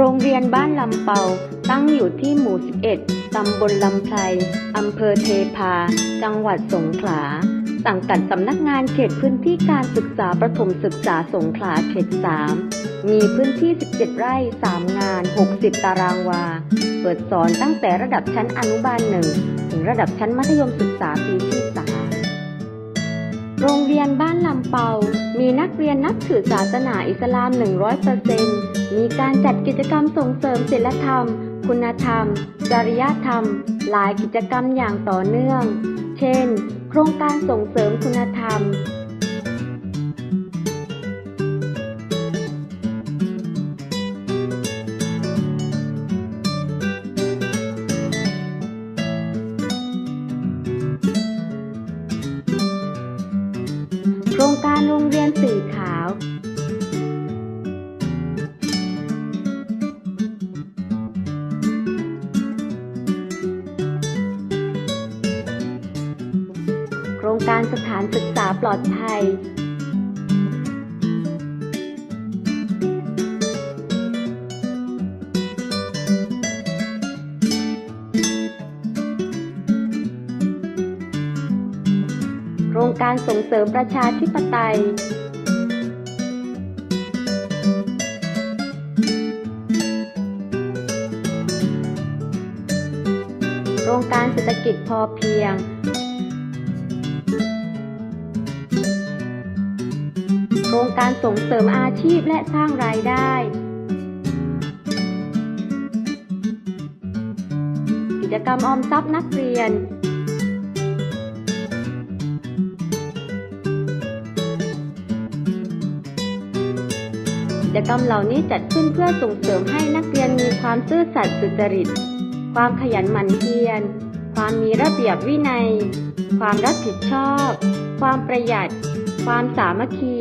โรงเรียนบ้านลำเปาตั้งอยู่ที่หมู่ 11 ตำบลลำไพรอำเภอเทพา จังหวัดสงขลา สังกัดสำนักงานเขตพื้นที่การศึกษาประถมศึกษาสงขลาเขต 3 มีพื้นที่ 17 ไร่ 3 งาน 60 ตารางวา เปิดสอนตั้งแต่ระดับชั้นอนุบาล1ถึงระดับชั้นมัธยมศึกษาปี โรงเรียนบ้านลำเปา มีนักเรียนนับถือศาสนาอิสลาม 100%มีการจัดกิจกรรมส่งเสริมศิลธรรม คุณธรรม จริยธรรม หลายกิจกรรมอย่างต่อเนื่อง เช่น โครงการส่งเสริมคุณธรรม ครงการโรงเรียนสีขาว โครงการสถานศึกษาปลอดภัย การส่งเสริมประชาธิปไตยโครงการเศรษฐกิจพอเพียงโครงการส่งเสริมอาชีพและสร้างรายได้ กิจกรรมออมทรัพย์นักเรียน จกรรมเหล่านี้จัดขึ้นเพื่อส่งเสริมให้นักเรียนมีความซื่อสัตย์สุจริต ความขยันหมั่นเพียร ความมีระเบียบวินัย ความรับผิดชอบ ความประหยัด ความสามัคคี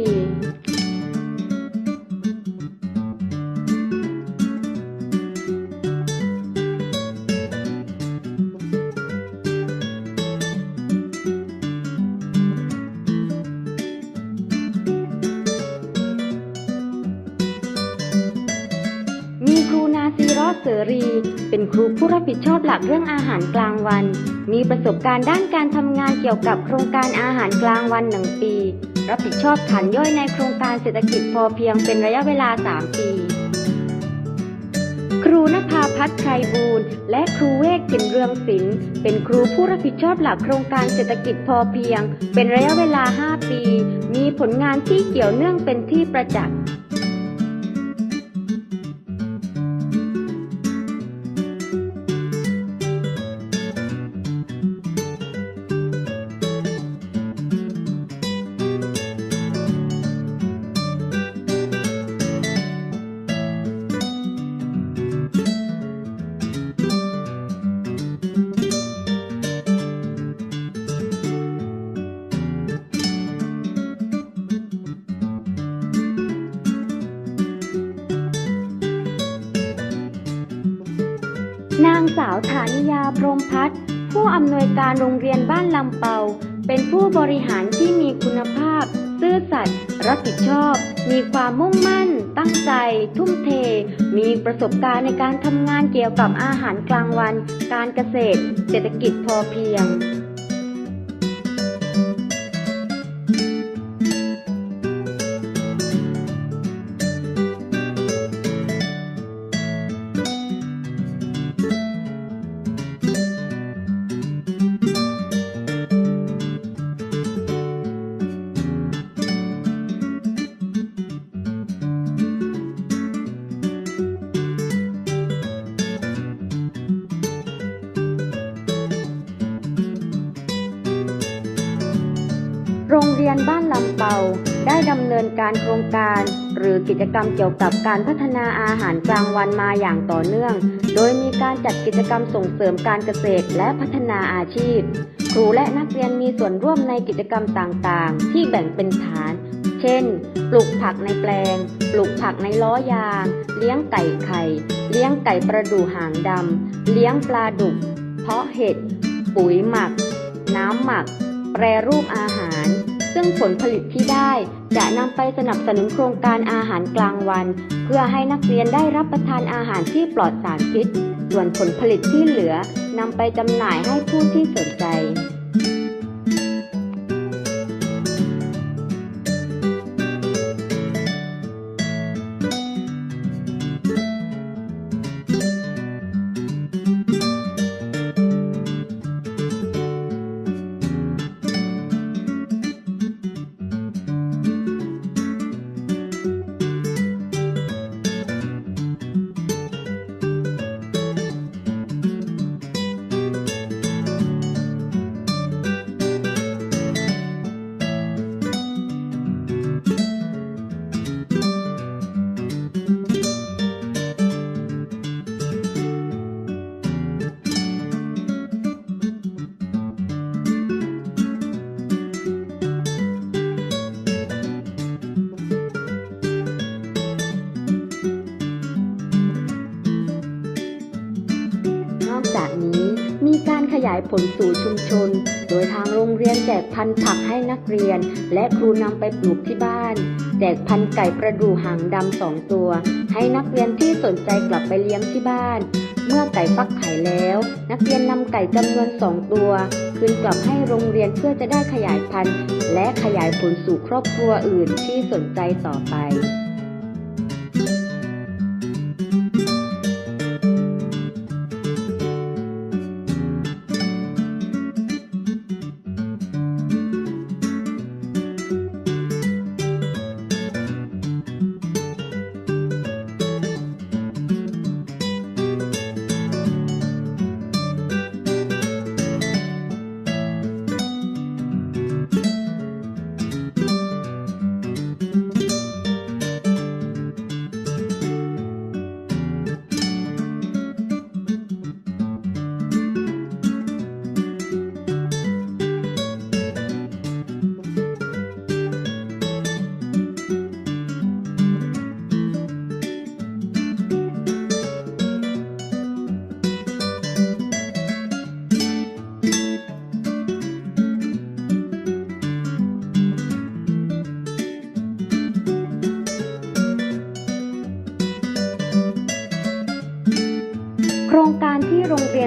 ผู้รับผิดชอบหลักเรื่องอาหารกลางวัน มีประสบการณ์ด้านการทำงานเกี่ยวกับโครงการอาหารกลางวันหนึ่งปี รับผิดชอบฐานย่อยในโครงการเศรษฐกิจพอเพียงเป็นระยะเวลา 3 ปี ครูนภาพัฒน์ไพรบูรณ์และครูเวกกินเรืองศิลป์เป็นครูผู้รับผิดชอบหลักโครงการเศรษฐกิจพอเพียง เป็นระยะเวลา 5 ปี มีผลงานที่เกี่ยวเนื่องเป็นที่ประจักษ์ นางสาวฐานิยาพรมพัฒน์ผู้อำนวยการโรงเรียนบ้านลำเปา เป็นผู้บริหารที่มีคุณภาพ ซื่อสัตย์รับผิดชอบ มีความมุ่งมั่น ตั้งใจ ทุ่มเท มีประสบการณ์ในการทำงานเกี่ยวกับอาหารกลางวัน การเกษตร เศรษฐกิจพอเพียง โรงเรียนบ้านลำเปาได้ดำเนินการโครงการ หรือกิจกรรมเกี่ยวกับการพัฒนาอาหารกลางวันมาอย่างต่อเนื่อง โดยมีการจัดกิจกรรมส่งเสริมการเกษตรและพัฒนาอาชีพ ครูและนักเรียนมีส่วนร่วมในกิจกรรมต่างๆ ที่แบ่งเป็นฐาน เช่น ปลูกผักในแปลง ปลูกผักในล้อยาง เลี้ยงไก่ไข่ เลี้ยงไก่ประดู่หางดำ เลี้ยงปลาดุก เพาะเห็ด ปุ๋ยหมัก น้ำหมัก แปรรูปอาหาร ซึ่งซึ่งผลผลิตที่ได้จะนำไปสนับสนุนโครงการอาหารกลางวัน เพื่อให้นักเรียนได้รับประทานอาหารที่ปลอดสารพิษ ส่วนผลผลิตที่เหลือนำไปจำหน่ายให้ผู้ที่สนใจายผลสู่ชุมชน โดยทางโรงเรียนแจกพันธุ์ผักให้นักเรียน และครูนำไปปลูกที่บ้าน แจกพันธุ์ไก่ประดูหางดำสองตัว ให้นักเรียนที่สนใจกลับไปเลี้ยงที่บ้าน เมื่อไก่ฟักไข่แล้ว นักเรียนนำไก่จำนวนสองตัวคืนกลับให้โรงเรียนเพื่อจะได้ขยายพันธุ์ และขยายผลสู่ครอบครัวอื่นที่สนใจต่อไป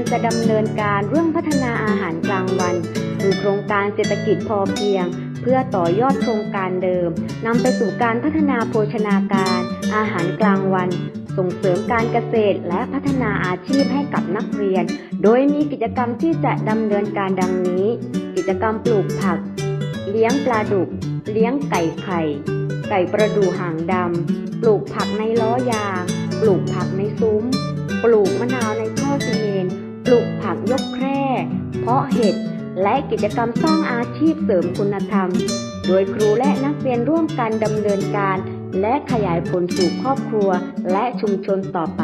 นจะดำเนินการเรื่องพัฒนาอาหารกลางวันคือโครงการเศรษฐกิจพอเพียง เพื่อต่อยอดโครงการเดิมนำไปสู่การพัฒนาโภชนาการ อาหารกลางวัน ส่งเสริมการเกษตรและพัฒนาอาชีพให้กับนักเรียน โดยมีกิจกรรมที่จะดำเนินการดังนี้ กิจกรรมปลูกผัก เลี้ยงปลาดุก เลี้ยงไก่ไข่ ไก่ประดู่หางดำปลูกผักในล้อยาง ปลูกผักในซุ้ม ปลูกมะนาวในท่อซีเม เพาะเห็ด และกิจกรรมสร้างอาชีพเสริมคุณธรรม โดยครูและนักเรียนร่วมกันดำเนินการ และขยายผลสู่ครอบครัวและชุมชนต่อไป